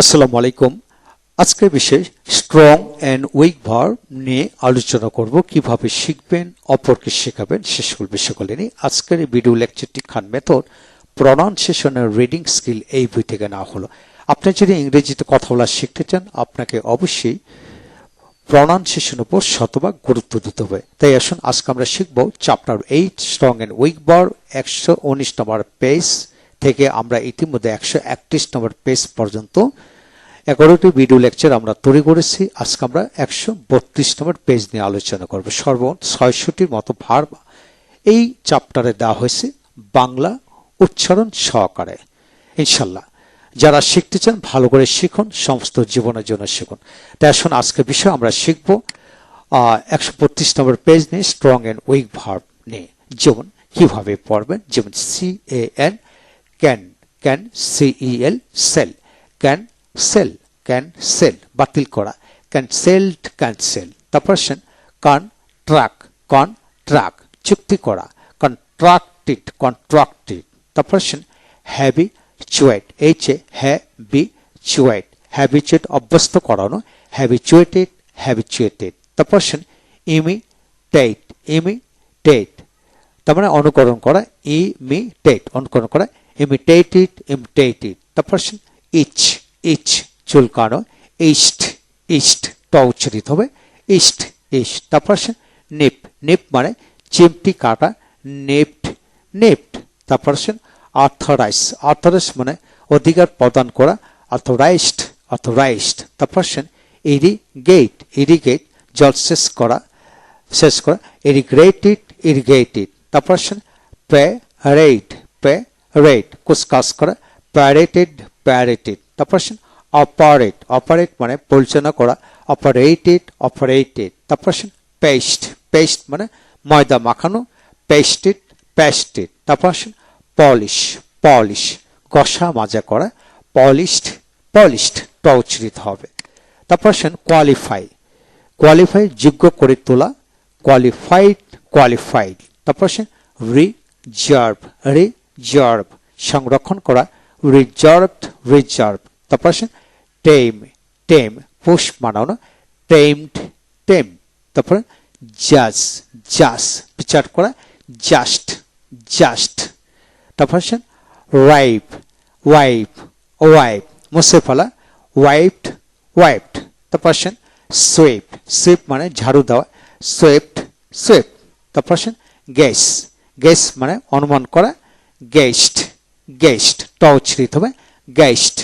আসসালামু আলাইকুম। আজকের বিশেষ স্ট্রং অ্যান্ড উইক ভার্ব নিয়ে আলোচনা করব। কীভাবে শিখবেন, অপরকে শেখাবেন, সে সকল বিষয়গুলি নিয়ে। আজকের ভিডিও লেকচারটি খান মেথড প্রনাউন্সিয়েশনের রিডিং স্কিল এই বই থেকে নেওয়া হলো। আপনি যদি ইংরেজিতে কথা বলা শিখতে চান, আপনাকে অবশ্যই প্রনাউন্সিয়েশন উপর শতভাগ গুরুত্ব দিতে হবে। তাই আসুন, আজকে আমরা শিখব chapter eight strong and weak বার একশো উনিশ নম্বর পেজ থেকে আমরা ইতিমধ্যে একশো একত্রিশ নম্বর পেজ পর্যন্ত এগারোটি ভিডিও লেকচার আমরা তৈরি করেছি। আজকে আমরা একশো বত্রিশ নম্বর পেজ নিয়ে আলোচনা করব। সর্ব ছয়শটির মতো ভার এই চ্যাপ্টারে দেওয়া হয়েছে বাংলা উচ্চারণ সহকারে। ইনশাল্লাহ যারা শিখতে চান, ভালো করে শিখুন, সমস্ত জীবনের জন্য শিখুন। তাই আসুন আজকের বিষয় আমরা শিখব একশো বত্রিশ নম্বর পেজ নিয়ে স্ট্রং অ্যান্ড উইক ভার্ব নিয়ে। যেমন, কীভাবে পড়বেন? যেমন C A N can can C E L cel cancel cancel বাতিল করা ক্যান্সেলড ক্যান্সেল তারপর আসেন কন ট্রাক কন ট্রাক চুক্তি করা কন্ট্রাক্টেড কন্ট্রাক্টেড তারপর আসেন habituate H A habituate habituate অভ্যস্ত করানো হ্যাবিচুয়েটেড হ্যাবিচুয়েটেড তারপর আসেন ইমিটেট ইমিটেট তার মানে অনুকরণ করা ইমিটেট অনুকরণ করা ইমিটেটেড ইমিটেটেড তারপর আসেন ইচ ইচ চুলকানো ইস্ট ইস্ট ট উচ্চারিত হবে ইস্ট ইস্ট তারপর আসেন নিপ নিপ মানে চিমটি কাটা নেপ্ট নেপ্ট তারপর আসেন আর্থরাইজ আর্থরাইজ মানে অধিকার প্রদান করা অথরাইজড অথরাইজড তারপর আসেন ইরিগেট ইরিগেট জল শেষ করা শেষ করা ইরিগ্রেটেড ইরিগেটেড তারপর আসেন প্যারেড প্যারেড কুচকাজ করা প্যারেটেড প্যারেটেড তারপর আসেন অপারেট অপারেট মানে পরিচালনা করা অপারেটেড অপারেটেড তারপর আসেন পেস্ট পেস্ট মানে ময়দা মাখানো পেস্টেড পেস্টেড তারপর আসেন পলিশ পলিশ ঘষা মাজা করা পলিশড পলিশড ট হবে তারপর আসেন কোয়ালিফাই কোয়ালিফাই যোগ্য করে তোলা কোয়ালিফাইড কোয়ালিফাইড তারপর আসেন রিজার্ভ রিজার্ভ সংরক্ষণ করা রিজার্ভড রিজার্ভ তারপর আসেন টেম টেম পুষ মানানো টেমড, টেম, তারপরে জাজ জাজ বিচার করা, জাস্ট জাস্ট, তারপর আসেন ওয়াইপ ওয়াইপ ওয়াইপ, মুছে ফেলা, ওয়াইপড ওয়াইপড, তারপর আসেন সুইপ সুইপ মানে ঝাড়ু দেওয়া, সুইপড, সুইপ, তারপর আসেন গ্যাস গ্যাস মানে অনুমান করা গেস্ট গেস্ট ট উচ্চারিত হবে, গেস্ট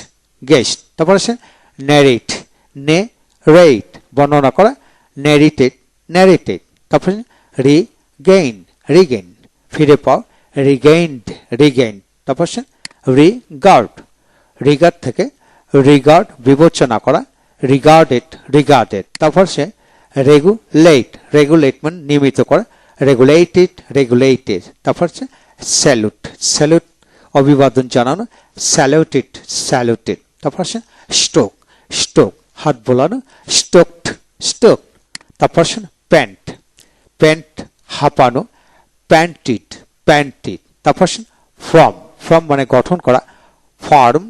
গেস্ট। তারপর আসেন ন্যারেট নে রেট বর্ণনা করা ন্যারিটেড ন্যারেটেড তারপর রিগেইন রিগেইন ফিরে পাও রিগেইনড রিগেইন তারপর আসেন রিগার্ড রিগার্ড থেকে রিগার্ড বিবেচনা করা রিগার্ডেড রিগার্ডেড তারপর সে রেগুলেট রেগুলেট মানে নিয়মিত করা রেগুলেটেড রেগুলেটেড তারপর হচ্ছে স্যালুট স্যালুট অভিবাদন জানানো স্যালুটেড স্যালুটেড তারপর আসেন স্টোক স্টোক হাত বোলানো স্টোকড স্টোক তারপর আসেন প্যান্ট প্যান্ট হাঁপানো প্যান্টিড প্যান্টিড তারপর আসেন ফর্ম ফর্ম মানে গঠন করা ফর্ম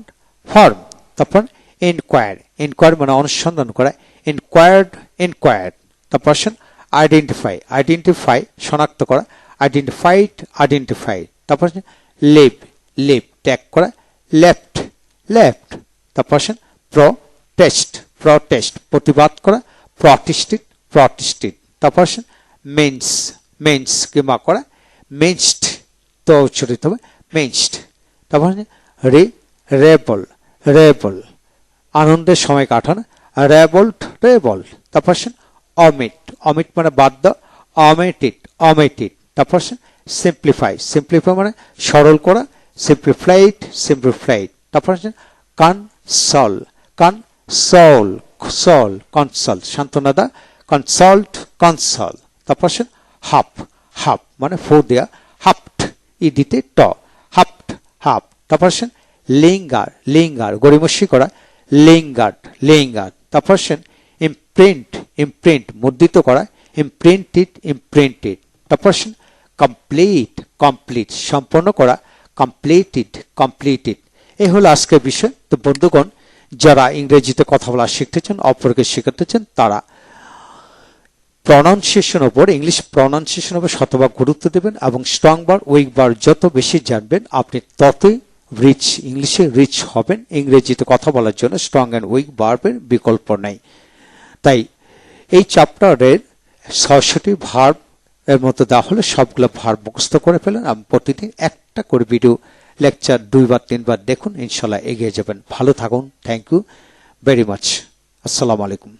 ফর্ম তারপর ইনকোয়ার ইনকোয়ার মানে অনুসন্ধান করা ইনকোয়ার্ড ইনকোয়ার্ড তারপর আসেন আইডেন্টিফাই আইডেন্টিফাই শনাক্ত করা আইডেন্টিফাইড আইডেন্টিফাইড তারপর আসেন লিভ লিভ ট্যাগ করা লেফট লেফট তারপর আসেন প্রটেস্ট প্রটেস্ট প্রতিবাদ করা প্রটিস্টেড প্রটিস্টেড তারপর আসেন মেন্স মেন্স কিংবা করা মেন্সড তো উচ্চারিত হবে মেন্সড তারপর রে রেবল রেবল আনন্দের সময় কাটানো রেবল্ট রেবল্ট তারপর আসেন অমিট অমিট মানে বাদ বাদ্য অমেটিড অমেটিড তারপর সিম্পলিফাই সিম্পলিফাই মানে সরল করা সিম্পলিফ্লাইড সিম্পলিফ্লাইড তারপর আসেন কনসল কনসল সল কনসল সান্ত্বনা দা কনসল্ট কনসল তারপর আসেন হাফ হাফ মানে ফো দেয়া হাফট ইডিতে ট. হাফট হাফ তারপর আসেন লিঙ্গার লিঙ্গার গরিমসি করা লিঙ্গার্ড লিঙ্গার্ড তারপর আসেন ইমপ্রিন্ট ইমপ্রিন্ট মুদ্রিত করা ইমপ্রিন্টেড ইমপ্রিন্টেড তারপর আসেন কমপ্লিট কমপ্লিট সম্পন্ন করা কমপ্লিটেড কমপ্লিটেড এই হলো আজকের বিষয়। তো বন্ধুগণ, যারা ইংরেজিতে কথা বলা শিখতে চান অপরকে শেখাতে চান তারা প্রনাউন্সিয়েশন ওপর ইংলিশ প্রনাউন্সিয়েশন ওপর শতভাগ গুরুত্ব দেবেন এবং স্ট্রং বার উইক বার যত বেশি জানবেন, আপনি ততই রিচ ইংলিশে রিচ হবেন। ইংরেজিতে কথা বলার জন্য স্ট্রং অ্যান্ড উইক বার্বের বিকল্প নেই। তাই এই চ্যাপ্টারের ছশোটি ভার্ব এর মতো দেওয়া হলে সবগুলো ভার মুখস্থ করে ফেলেন। এবং প্রতিদিন একটা করে ভিডিও লেকচার দুইবার, তিনবার দেখুন, ইনশাল্লাহ এগিয়ে যাবেন। ভালো থাকুন। থ্যাংক ইউ ভেরি মাচ আসসালামু আলাইকুম।